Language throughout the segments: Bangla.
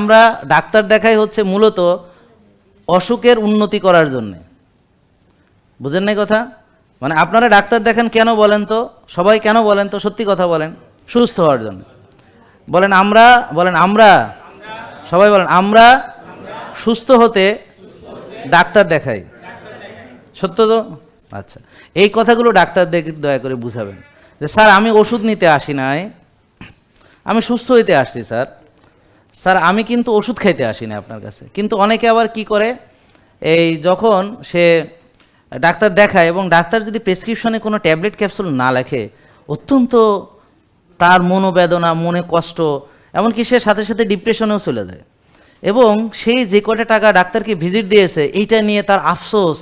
আমরা ডাক্তার দেখাই হচ্ছে মূলত অসুখের উন্নতি করার জন্যে। বুঝেন নাই কথা? মানে আপনারা ডাক্তার দেখেন কেন বলেন তো? সবাই কেন বলেন তো? সত্যি কথা বলেন। সুস্থ হওয়ার জন্য। বলেন আমরা বলেন আমরা, সবাই বলেন, আমরা সুস্থ হতে ডাক্তার দেখাই। সত্য তো? আচ্ছা। এই কথাগুলো ডাক্তারদের দয়া করে বুঝাবেন। যে স্যার, আমি ওষুধ নিতে আসি নাই। আমি সুস্থ হইতে আসছি, স্যার। স্যার, আমি কিন্তু ওষুধ খাইতে আসি না আপনার কাছে। কিন্তু অনেকে আবার কি করে, এই যখন সে ডাক্তার দেখায় এবং ডাক্তার যদি প্রেসক্রিপশনে কোনো ট্যাবলেট ক্যাপসুল না লেখে, অত্যন্ত তার মনোবেদনা, মনে কষ্ট, এমনকি সে সাথে সাথে ডিপ্রেশনেও চলে যায়। এবং সেই যে কটা টাকা ডাক্তারকে ভিজিট দিয়েছে, এইটা নিয়ে তার আফসোস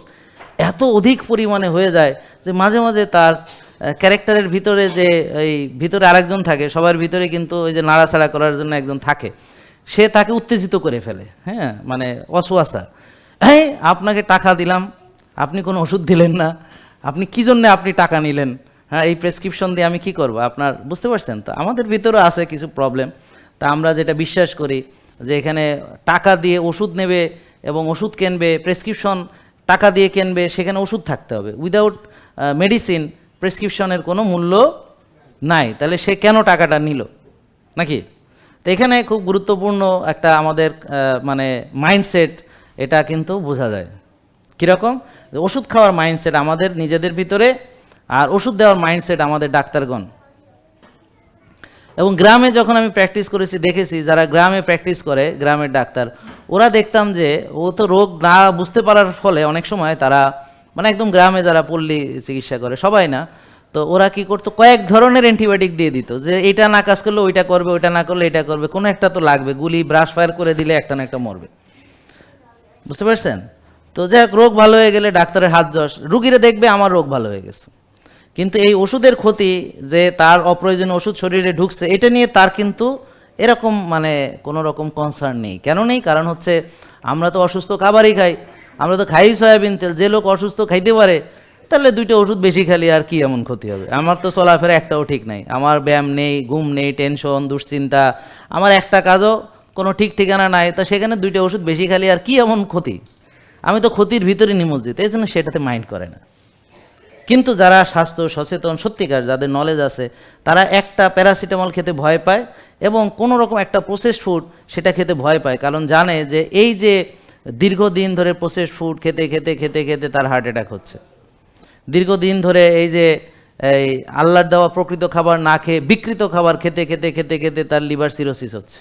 এত অধিক পরিমাণে হয়ে যায় যে মাঝে মাঝে তার ক্যারেক্টারের ভিতরে যে এই ভিতরে আরেকজন থাকে, সবার ভিতরে কিন্তু ওই যে নাড়াচাড়া করার জন্য একজন থাকে। সে তাকে উত্তেজিত করে ফেলে। হ্যাঁ মানে অসুয়াশা হ্যাঁ আপনাকে টাকা দিলাম, আপনি কোনো ওষুধ দিলেন না, আপনি কি জন্য আপনি টাকা নিলেন? হ্যাঁ এই প্রেসক্রিপশন দিয়ে আমি কি করব? আপনার, বুঝতে পারছেন তো? আমাদের ভিতরে আছে কিছু প্রবলেম তা আমরা যেটা বিশ্বাস করি, যে এখানে টাকা দিয়ে ওষুধ নেবে এবং ওষুধ কিনবে প্রেসক্রিপশন টাকা দিয়ে কিনবে, সেখানে ওষুধ থাকতে হবে। উইদাউট মেডিসিন প্রেসক্রিপশনের কোনো মূল্য নাই। তাহলে সে কেন টাকাটা নিল? নাকি? তো এখানে খুব গুরুত্বপূর্ণ একটা আমাদের মানে মাইন্ডসেট এটা কিন্তু বোঝা যায়। কীরকম? ওষুধ খাওয়ার মাইন্ডসেট আমাদের নিজেদের ভিতরে আর ওষুধ দেওয়ার মাইন্ডসেট আমাদের ডাক্তারগণ। এবং গ্রামে যখন আমি প্র্যাকটিস করেছি, দেখেছি, যারা গ্রামে প্র্যাকটিস করে, গ্রামের ডাক্তার, ওরা দেখতাম যে ও তো রোগ না বুঝতে পারার ফলে অনেক সময় তারা মানে একদম গ্রামে যারা পল্লী চিকিৎসা করে, সবাই না তো ওরা কি করতো? কয়েক ধরনের অ্যান্টিবায়োটিক দিয়ে দিত যে এটা না কাজ করলে ওইটা করবে, ওইটা না করলে এটা করবে। কোনো একটা তো লাগবে, গুলি, ব্রাশ ফায়ার করে দিলে একটা না একটা মরবে। বুঝতে পারছেন? তো যাই হোক, রোগ ভালো হয়ে গেলে ডাক্তারের হাত যশ রুগীরা দেখবে আমার রোগ ভালো হয়ে গেছে। কিন্তু এই ওষুধের ক্ষতি যে তার অপ্রয়োজনীয় ওষুধ শরীরে ঢুকছে, এটা নিয়ে তার কিন্তু এরকম মানে কোনো রকম কনসার্ন নেই। কেন নেই? কারণ হচ্ছে আমরা তো অসুস্থ খাবারই খাই। আমরা তো খাই সয়াবিন তেল। যে লোক অসুস্থ খাইতে পারে তাহলে দুইটা ওষুধ বেশি খালি আর কি এমন ক্ষতি হবে? আমার তো চলাফেরা একটাও ঠিক নাই। আমার ব্যায়াম নেই, ঘুম নেই টেনশন দুশ্চিন্তা। আমার একটা কাজও কোনো ঠিক ঠিকানা নাই, তা সেখানে দুইটা ওষুধ বেশি খালি আর কি এমন ক্ষতি? আমি তো ক্ষতির ভিতরে নিমজ্জিত, এই জন্য সেটাতে মাইন্ড করে না। কিন্তু যারা স্বাস্থ্য সচেতন সত্যিকার, যাদের নলেজ আছে, তারা একটা প্যারাসিটামল খেতে ভয় পায় এবং কোনো রকম একটা প্রসেসড ফুড সেটা খেতে ভয় পায়, কারণ জানে যে এই যে দীর্ঘদিন ধরে প্রসেসড ফুড খেতে খেতে খেতে খেতে তার হার্ট অ্যাটাক হচ্ছে। দীর্ঘদিন ধরে এই যে, এই আল্লাহর দেওয়া প্রকৃত খাবার না খেয়ে বিকৃত খাবার খেতে খেতে খেতে খেতে তার লিভার সিরোসিস হচ্ছে।